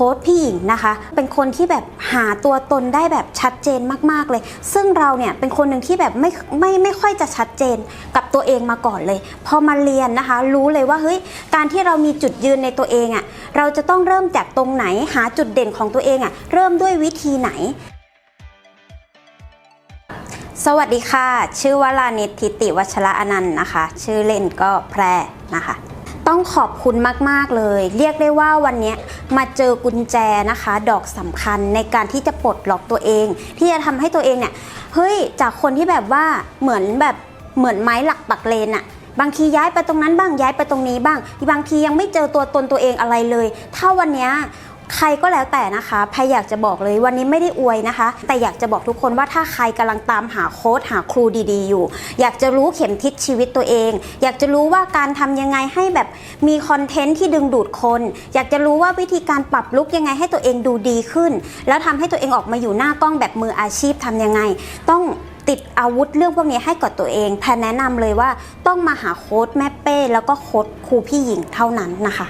ค้ชพี่หญิงนะคะ เป็นคนที่แบบหาตัวตนได้แบบชัดเจนมากๆเลย ซึ่งเราเนี่ยเป็นคนหนึ่งที่แบบไม่ไม่ไม่ค่อยจะชัดเจนกับตัวเองมาก่อนเลย พอมาเรียนนะคะ รู้เลยว่าเฮ้ยการที่เรามีจุดยืนในตัวเองอะ่ะเราจะต้องเริ่มจากตรงไหนหาจุดเด่นของตัวเองอะ่ะเริ่มด้วยวิธีไหนสวัสดีค่ะ ชื่อวรานิตทิติวัชระอนันต์นะคะ ชื่อเล่นก็แพรนะคะ ต้องขอบคุณมาก ๆ เลย เรียกได้ว่าวันนี้มาเจอกุญแจนะคะ ดอกสำคัญในการที่จะปลดล็อกตัวเอง ที่จะทำให้ตัวเองเนี่ยเฮ้ยจากคนที่แบบว่าเหมือนแบบเหมือนไม้หลักปักเลนอะบางทีย้ายไปตรงนั้นบ้างย้ายไปตรงนี้บ้าง บางทียังไม่เจอตัวตนตัวเองอะไรเลย ถ้าวันนี้ ใครก็แล้วแต่นะคะพายอยากจะบอกเลยวันนี้ไม่ได้อวยนะคะ แต่อยากจะบอกทุกคนว่าถ้าใครกำลังตามหาโค้ดหาครูดีๆ อยู่ อยากจะรู้เข็มทิศชีวิตตัวเอง อยากจะรู้ว่าการทำยังไงให้แบบมีคอนเทนต์ที่ดึงดูดคน อยากจะรู้ว่าวิธีการปรับลุกยังไงให้ตัวเองดูดีขึ้น แล้วทำให้ตัวเองออกมาอยู่หน้ากล้องแบบมืออาชีพทำยังไง ต้องติดอาวุธเรื่องพวกนี้ให้กับตัวเองแพนแนะนำเลยว่าต้องมาหาโค้ดแม่เป้ แล้วก็โค้ดครูพี่หญิงเท่านั้นนะคะ